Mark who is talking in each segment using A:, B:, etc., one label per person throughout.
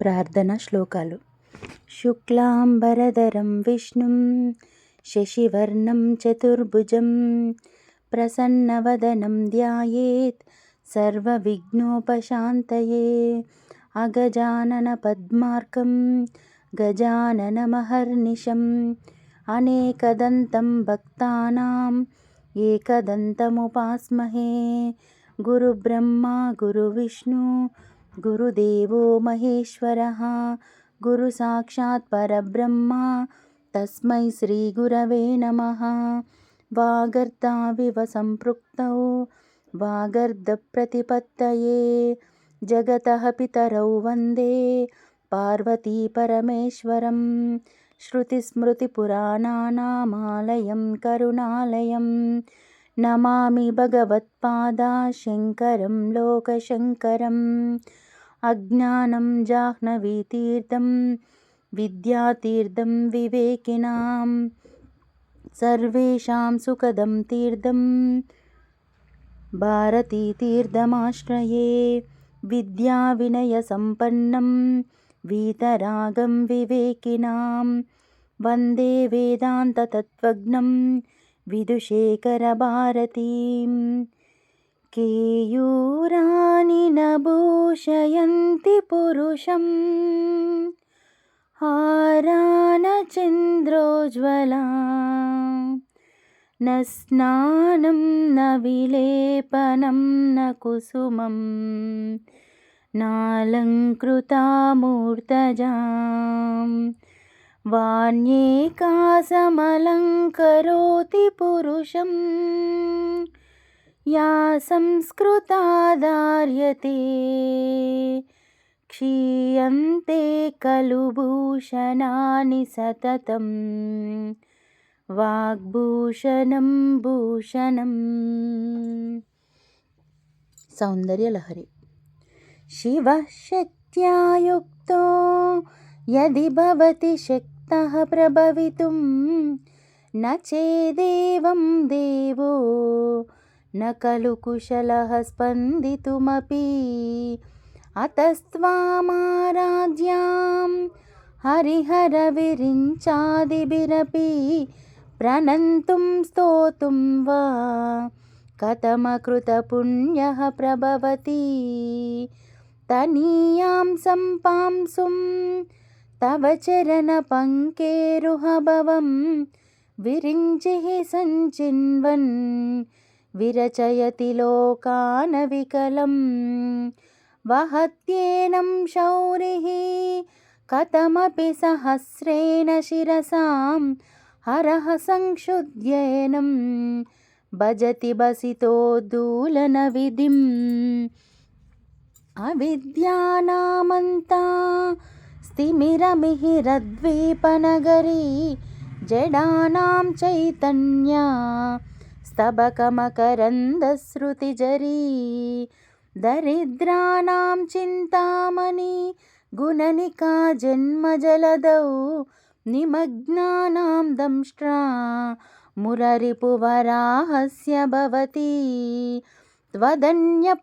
A: ప్రార్థన శ్లోకాలు. శుక్లాంబరధరం విష్ణుం శశివర్ణం చతుర్భుజం ప్రసన్నవదనం ధ్యాయేత్ సర్వవిఘ్నోపశాంతయే అగజానన పద్మార్కం గజాననమహర్నిశం అనేకదంతం భక్తానాం ఏకదంతముపాస్మహే గురుబ్రహ్మ గురువిష్ణు गुरुदेवो महेश्वरः गुरुसाक्षात् परब्रह्मा तस्मै श्रीगुरवे नमः। वागर्ताविव सम्पृक्तौ वागर्दप्रतिपत्तये जगतः पितरौ वन्दे पार्वतीपरमेश्वरं श्रुतिस्मृतिपुराणानामालयं करुणालयम् नमामि भगवत्पादा शङ्करं लोकशङ्करम् अज्ञानं जाह्नवीतीर्थं विद्यातीर्थं विवेकिनां सर्वेषां सुखदं तीर्थं भारतीतीर्थमाश्रये विद्याविनयसम्पन्नं वीतरागं विवेकिनां वन्दे वेदान्ततत्त्वज्ञं विदुशेखरभारतीं केयूराणि न भूषयन्ति पुरुषं हारानचन्द्रोज्ज्वला न स्नानं न विलेपनं न कुसुमं नालङ्कृता मूर्तजाम् वाण्येकासमलङ्करोति पुरुषं या संस्कृतादार्यते क्षीयं ते खलु भूषणानि सततं वाग्भूषणं भूषणम्। सौन्दर्यलहरि शिवशक्त्या युक्तो यदि भवति शक्ति ततः प्रभवितुं न चेदेवं देवो न खलु कुशलः स्पन्दितुमपि अतस्त्वामाराध्यां हरिहरविरिञ्चादिभिरपि प्रणन्तुं स्तोतुं वा कथमकृतपुण्यः प्रभवति तनीयां सम्पांसुं तव चरणपङ्केरुहभवं विरिञ्चिः सञ्चिन्वन् विरचयति लोकानविकलं वहत्येनं शौरिः कथमपि सहस्रेण शिरसां हरः संक्षुद्येनं भजति बसितोद्दूलनविधिम् अविद्यानामन्ता स्तिमिरमिहिरद्वीपनगरी जडानां चैतन्या स्तबकमकरन्दश्रुतिजरी दरिद्राणां चिन्तामणि गुणनिका जन्मजलदौ निमग्नानां दंष्ट्रा मुररिपुवराहस्य भवति त्वदन्यपाणिभ्याम्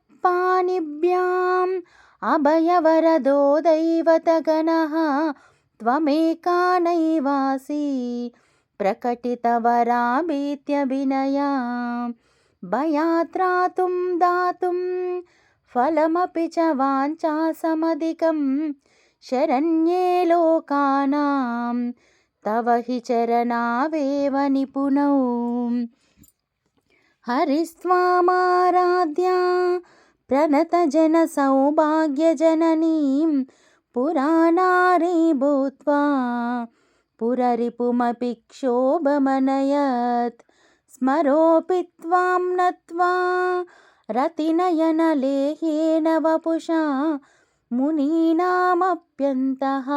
A: अभयवरदो दैवतगणः त्वमेका नैवासि प्रकटितवराभीत्यभिनया भयात्रातुं दातुं फलमपि च वाञ्छासमधिकं शरण्ये लोकानां तव हि चरणावेव निपुणौ हरिस्त्वामाराध्या प्रणतजनसौभाग्यजननीं पुराणारी भूत्वा पुररिपुमपि क्षोभमनयत् स्मरोऽपि त्वां नत्वा रतिनयनलेहेन वपुषा मुनीनामप्यन्तः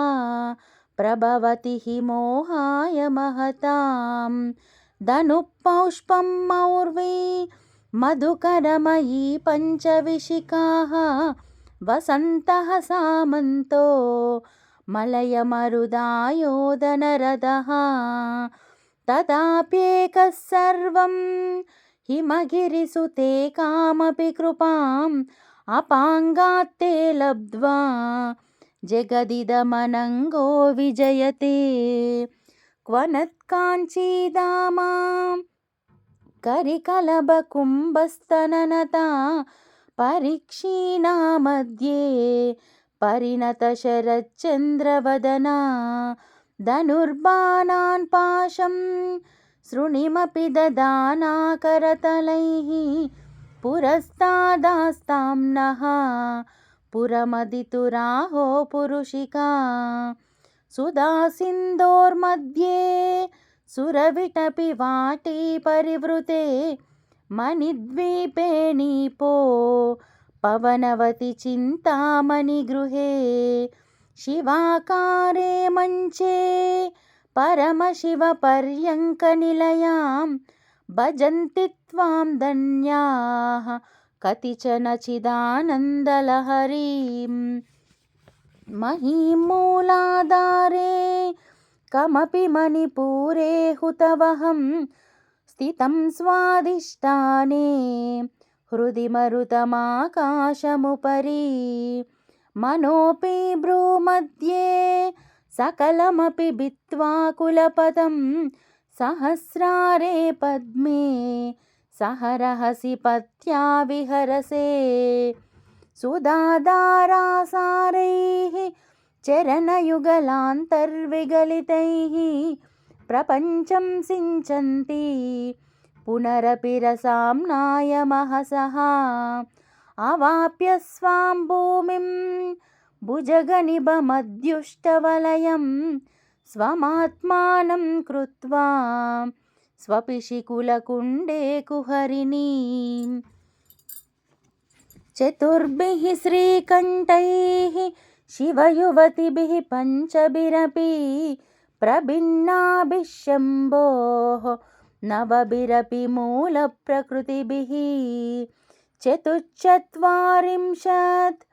A: प्रभवति हि मोहाय महतां धनुपौष्पं मौर्वी मधुकरमयी पञ्चविशिखाः वसन्तः सामन्तो मलयमरुदायोदनरथः तदाप्येकः सर्वं हिमगिरिसुते कामपि कृपाम् अपाङ्गात्ते लब्ध्वा जगदिदमनङ्गो विजयते। क्वनत्काञ्चीदामा करिकलभकुम्भस्तननता परीक्षीणा मध्ये परिणतशरच्चन्द्रवदना धनुर्बाणान् पाशं शृणिमपि ददाना करतलैः पुरस्तादास्तां नः पुरमदितुराहो पुरुषिका सुधासिन्दोर्मध्ये सुरविटपि वाटी परिवृते मणिद्वीपे नीपो पवनवति चिन्तामणिगृहे शिवाकारे मञ्चे परमशिवपर्यङ्कनिलयां भजन्ति त्वां धन्याः कतिचन चिदानन्दलहरीं महीमूलाधारे కమపి మణిపూరే హుతవహం స్థితం స్వాదిష్టానే హృది మరుతమాకాశముపరి మనోపి భ్రూమధ్యే సకలమపి బిత్వాకులపదం సహస్రారే పద్మే సహరహసి పత్యా విహరసే సుధాధారాసారై चरणयुगलान्तर्विगलितैः प्रपञ्चं सिञ्चन्ति पुनरपि रसाम्नाय महसः अवाप्य स्वां भूमिं भुजगनिभमद्युष्टवलयं स्वमात्मानं कृत्वा स्वपिशिकुलकुण्डे कुहरिणीं चतुर्भिः श्रीकण्ठैः शिवयुवतिभिः पञ्चभिरपि प्रभिन्नाभिः शम्भोः नवभिरपि मूलप्रकृतिभिः चतुश्चत्वारिंशत्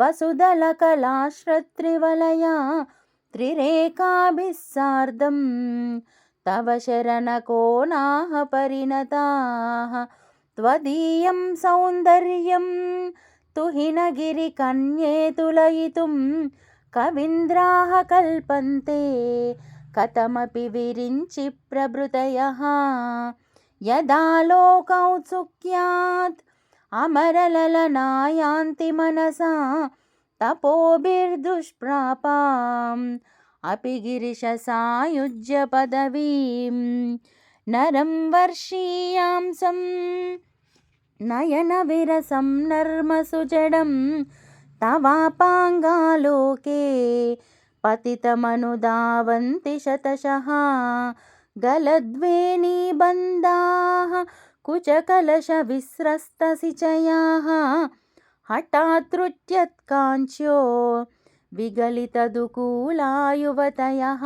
A: वसुदलकलाश्रत्रिवलया त्रिरेकाभिः सार्धं तव शरणकोणाः परिणताः त्वदीयं सौन्दर्यं ತು ಹಿನಗಿರಿ ಕನ್ಯೆ ತುಲಯಿತುಂ కవింద్రాహ కల్పంతే కథమపి విరించి ప్రభృతయ. యదాలోకౌత్సుక్యాత్ అమరలలనాయాంతి మనసా తపోభిర్దుష్ప్రాపాం అపి గిరిశ సాయుజ్య పదవీం నరం వర్షీయాంసం नरं वर्षीयांसं नयनविरसं नर्मसुजडं तवापाङ्गालोके पतितमनुधावन्ति शतशः गलद्वेणीबन्धाः कुचकलशविस्रस्तसिचयाः हठात्तृट्यत्काञ्च्यो विगलितदुकूलायुवतयः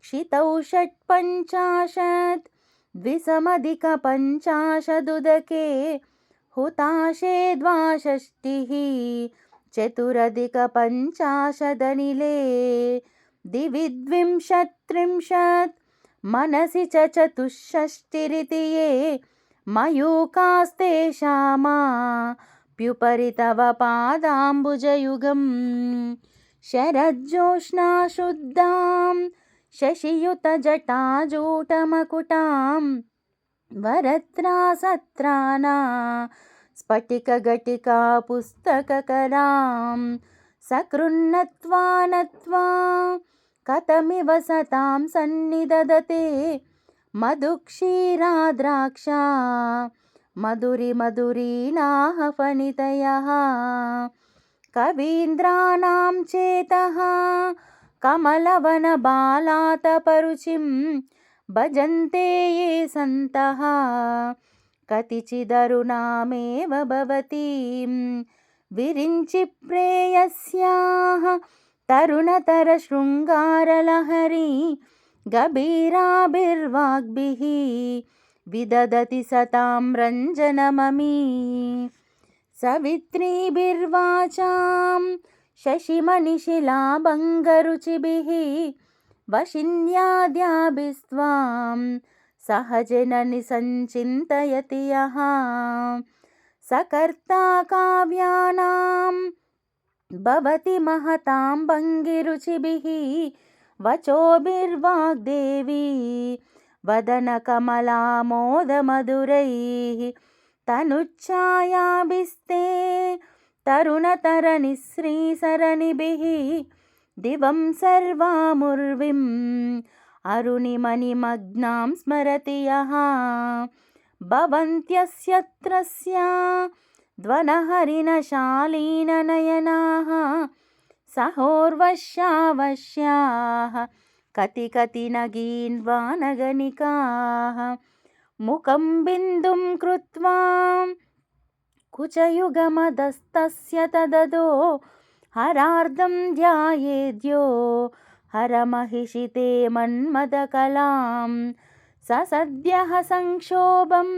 A: क्षितौ षट्पञ्चाशत् द्विसमधिकपञ्चाशदुदके हुताशे द्वाषष्टिः चतुरधिकपञ्चाशदनिले दिवि द्विंशत्त्रिंशत् मनसि च चतुष्षष्टिरिति ये मयूकास्तेषामाप्युपरि तव पादाम्बुजयुगं శశియుత జటాజూటమకుటాం వరత్రాసత్రానా స్ఫటికఘటికా పుస్తకకరాం సకృన్నత్వా నత్వా కథమివ సతాం సన్నిదదతే మధుక్షీరాద్రాక్షా మధురి మధురీనాహ కవీంద్రాణం చేత चेतः कमलवनबालातपरुचिं भजन्ते ये सन्तः कतिचिदरुणामेव भवतीं विरिञ्चि प्रेयस्याः तरुणतरशृङ्गारलहरी गभीराभिर्वाग्भिः विदधति सतां रञ्जनममी सवित्रीभिर्वाचां शशिमणिशिलाभङ्गरुचिभिः वशिन्याद्याभिस्त्वां सहजननि सञ्चिन्तयति यः सकर्ता काव्यानां भवति महतां भङ्गिरुचिभिः वचोभिर्वाग्देवी वदनकमलामोदमधुरैः तनुच्छायाभिस्ते तरुणतरनिःश्रीसरणिभिः दिवं सर्वामुर्विम्। अरुणिमणिमग्नां स्मरति यः। भवन्त्यस्यत्रस्य ध्वनहरिणशालीननयनाः सहोर्वश्यावश्याः कति कति नगीन्वानगनिकाः मुखं बिन्दुं कृत्वा कुचयुगमदस्तस्य तददो हरार्धं ध्यायेद्यो हरमहिषिते मन्मदकलां स सद्यः संक्षोभं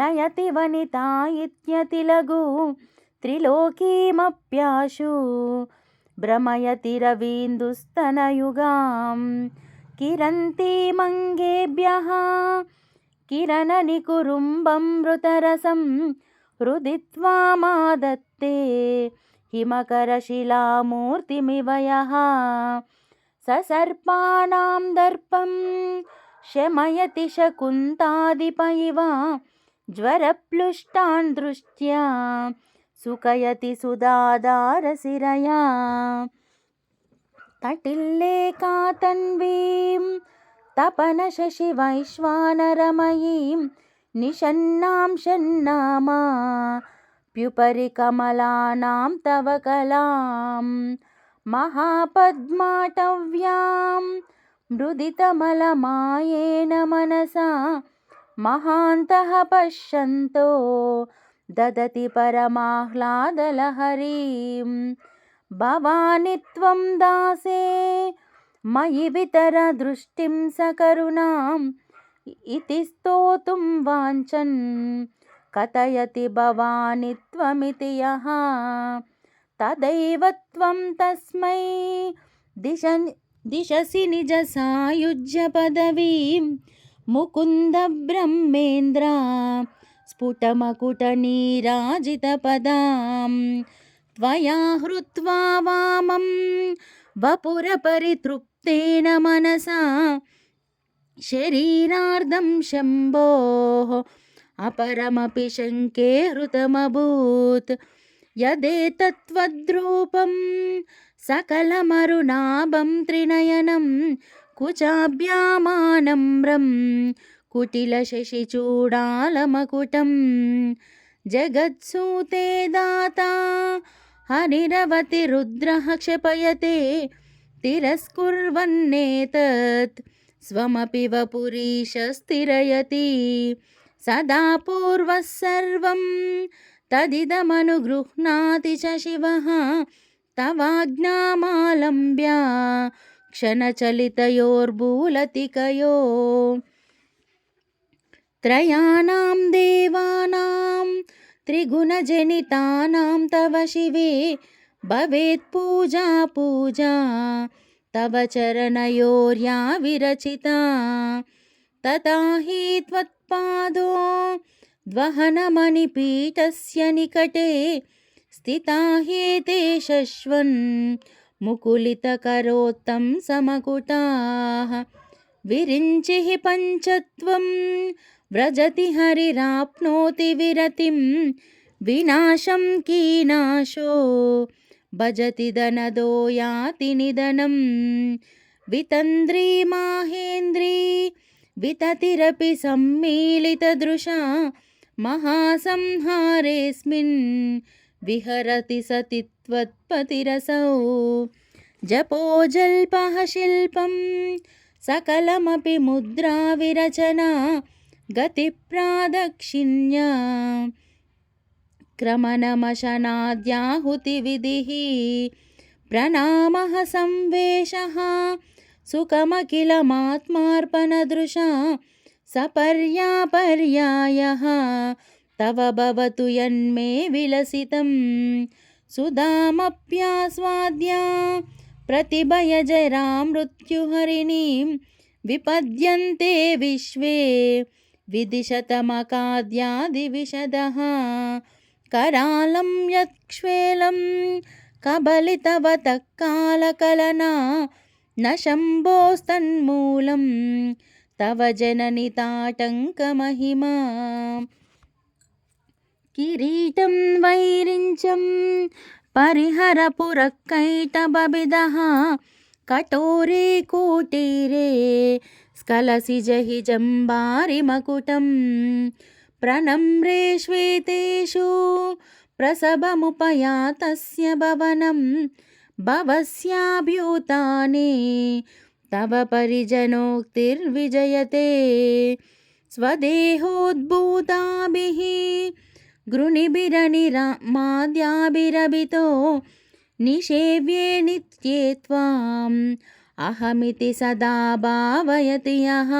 A: नयति वनिता इत्यतिलघु त्रिलोकीमप्याशु भ्रमयति रवीन्दुस्तनयुगां किरन्तीमङ्गेभ्यः किरणनिकुरुम्बं मृतरसं हृदि मादत्ते हिमकरशिलामूर्तिमिव यः ससर्पाणां दर्पं शमयति शकुन्तादिप इव ज्वरप्लुष्टान् दृष्ट्या सुखयति सुधादारसिरया तटिल्लेकातन्वीं तपनशशिवैश्वानरमयीं నిషన్నాం షన్నామా ప్యుపరికమలానాం తవ కలాం మహాపద్మాటవ్యాం మృదితమలమాయేన మనసా మహాంతః పశ్యంతో దదతి పరమాహ్లాదలహరీం భవాని త్వం దాసే మయి వితర దృష్టిం సకరుణాం त्वं दासे मयि वितरदृष्टिं सकरुणाम् इति स्तोतुं वाञ्छन् कथयति भवानि त्वमिति यः तदैव त्वं तस्मै दिश दिशसि निजसायुज्यपदवीं मुकुन्दब्रह्मेन्द्र स्फुटमकुटनीराजितपदां त्वया हृत्वा वामं वपुरपरितृप्तेन मनसा शरीरार्धं शम्भोः अपरमपि शङ्के हृतमभूत् यदेतत्त्वद्रूपं सकलमरुणाभं त्रिनयनं कुचाभ्यामानम्रं कुटिलशशिचूडालमकुटं जगत्सूते दाता हरिरवति रुद्रः क्षपयते तिरस्कुर्वन्नेतत् स्वमपि वपुरीशस्थिरयति सदा पूर्वः सर्वं तदिदमनुगृह्णाति च शिवः। तवाज्ञामालम्ब्य क्षणचलितयोर्भूलतिकयो। त्रयाणां देवानां त्रिगुणजनितानां तव शिवे। भवेत् पूजा पूजा। तव चरणयोर्या विरचिता। तथा हि त्वत्पादो द्वहनमणिपीठस्य निकटे स्थिता ह्येते शश्वन् मुकुलितकरोत्तं समकुटाः। विरिञ्चिः पञ्चत्वं व्रजति हरिराप्नोति विरतिं। विनाशं कीनाशो భజతి ధనదో యాతి నిధనం. వితంద్రీ మాహేంద్రీ వితతిరపి సమ్మీళితదృశా మహాసంహారేస్మిన్ విహరతి సతి త్వత్పతిరసౌ జపో జల్పః శిల్పం సకలమపి ముద్రా విరచనా గతి ప్రాదక్షిణ్య क्रमणमशनाद्याहुतिविधिः प्रणामः संवेशः, सुखमखिलमात्मार्पणदृशा, सपर्यापर्यायः, तव भवतु यन्मे विलसितं सुधामप्यास्वाद्या प्रतिभयजरां मृत्युहरिणीं विपद्यन्ते विश्वे विदिशतमकाद्यादिविशदः करालं यत्क्ष्वेलं कबलितवतः कालकलना न शम्भोस्तन्मूलं तव जननि ताटङ्कमहिमा किरीटं वैरिञ्चं परिहरपुरःकैटबबिदः कठोरे कूटीरे स्खलसि जहि जम्बारिमकुटं प्रणम्रे श्वेतेषु प्रसभमुपयातस्य भवनं भवस्याभ्युताने तव परिजनोक्तिर्विजयते स्वदेहोद्भूताभिः गृणिभिरनिरा माद्याभिरभितो निषेव्ये नित्ये त्वाम् अहमिति सदा भावयति यः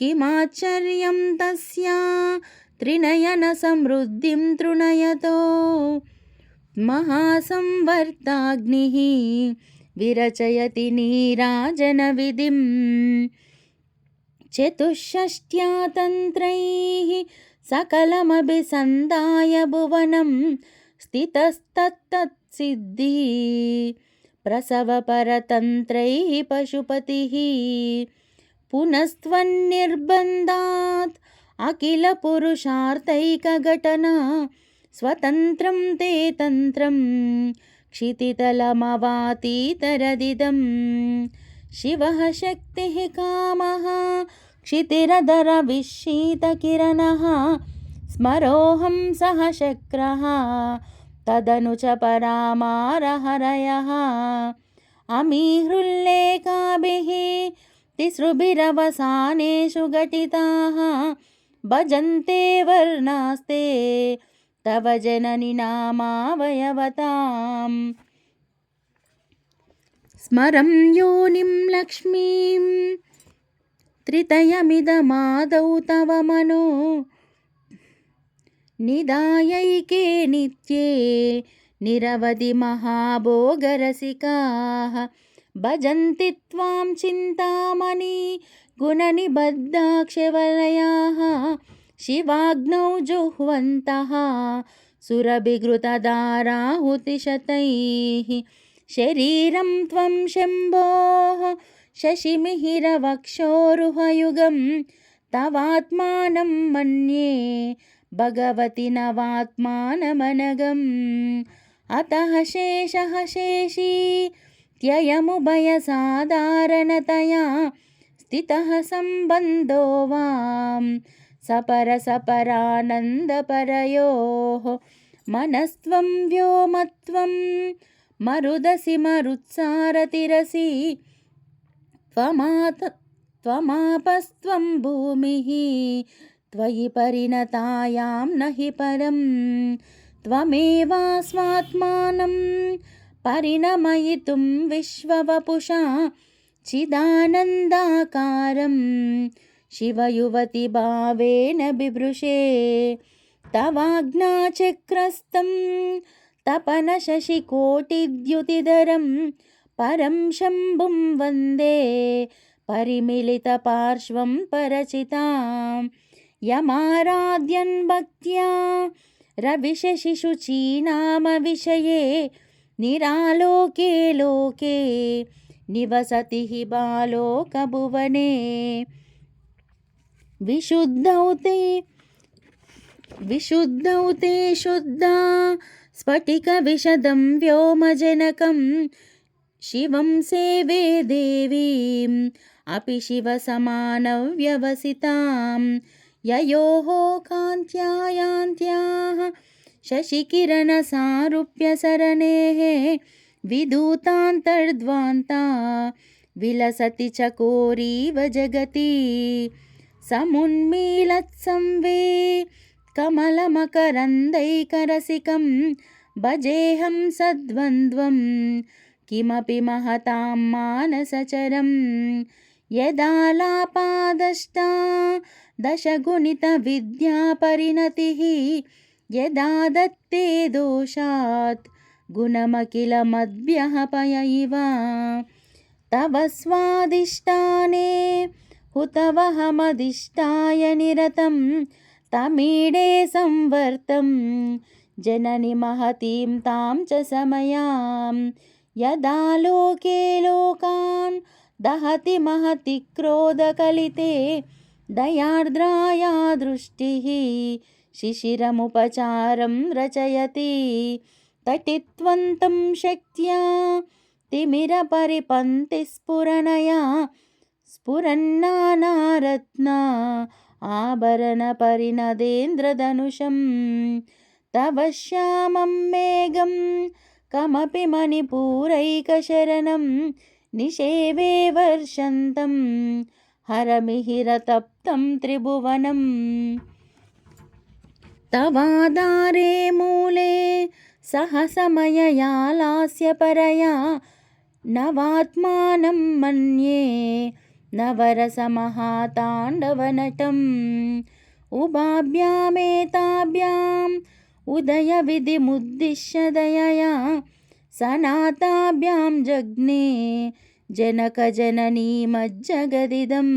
A: కిమాశ్చర్యం తస్యా త్రినయన సమృద్ధిం తృణయతో మహాసంవర్తాగ్ని విరచయతి నీరాజన విధిం చతుషష్ట్యా తంత్రై సకలమభిసందాయ భువనం స్థితస్తత్సిద్ధి ప్రసవపరతంత్రై పశుపతి पुनस्त्वन्निर्बन्धात्। अखिलपुरुषार्थैकघटना। स्वतन्त्रं ते तन्त्रं। क्षितितलमवातीतरदिदं। शिवः शक्तिः कामः। क्षितिरधरविशीतकिरणः। स्मरोऽहं सह शक्रः। तदनु च परामारहरयः। अमीहृल्लेखाभिः तिसृभिरवसानेषु घटिताः भजन्ते वर्णास्ते तव जननि नामावयवताम् स्मरं योनिं लक्ष्मीं त्रितयमिदमादौ तव मनो निदायैके नित्ये निरवधि महाभोगरसिकाः भजन्ति त्वां चिन्तामणि गुणनिबद्धाक्षवलयाः शिवाग्नौ जुह्वन्तः सुरभिघृतधाराहुतिशतैः शरीरं त्वं शम्भोः शशिमिहिरवक्षोरुहयुगं तवात्मानं मन्ये भगवति नवात्मानमनगम् अतः शेषः शेषी त्ययमुभयसाधारणतया स्थितः सम्बन्धो वां सपरसपरानन्दपरयोः मनस्त्वं व्योमत्वं मरुदसि मरुत्सारतिरसि त्वमात त्वमापस्त्वं भूमिः त्वयि परिणतायां न हि परं त्वमेवास्मात्मानं परिणमयितुं विश्ववपुषा चिदानन्दाकारं शिवयुवतिभावेन बिभृशे तवाज्ञाचक्रस्तं तपनशशिकोटिद्युतिधरं परं शम्भुं वन्दे परिमिलितपार्श्वं परचितां यमाराध्यन् भक्त्या रविशशिशुचीनामविषये निरालोके लोके, निवसति हि बालोकभुवने। विशुद्धौ ते विशुद्धौ ते शुद्धा, स्फटिकविशदं व्योमजनकं, शिवं सेवे देवीम्, अपि शिवसमानव्यवसितां ययोः कान्त्यायान्त्याः शशिकिरणसारूप्यसरणेः विधूतान्तर्ध्वान्ता विलसति चकोरीव जगति। समुन्मीलत्संवे कमलमकरन्दैकरसिकं भजेऽहं सद्वन्द्वं किमपि महतां मानसचरं। यदालापादष्टा दशगुणितविद्यापरिणतिः यदा दत्ते दोषात् गुणमखिलमद्भ्यः इव तव स्वादिष्टाने हुतवहमदिष्टाय निरतं तमीडे संवर्तं जननि महतीं तां च समयां यदा लोके लोकान् दहति महति क्रोधकलिते दयार्द्राया दृष्टिः शिशिरमुपचारं रचयति तटित्वन्तं शक्त्या तिमिरपरिपन्तिस्फुरणया स्फुरन्नानारत्ना आभरणपरिणदेन्द्रधनुषं तव श्यामं मेघं कमपि मणिपूरैकशरणं निषेवे वर्षन्तं हरमिहिरतप्तं त्रिभुवनम् తవాదారే మూలే సహసమయయాలాస్యపరయా నవాత్మానం మన్యే నవరసమహాతాండవనటం ఉభాభ్యామేతాభ్యాం ఉదయవిధిముద్దిశ్య దయయా సనాతాభ్యాం జగ్నే జనకజననీ మజ్జగదిదం.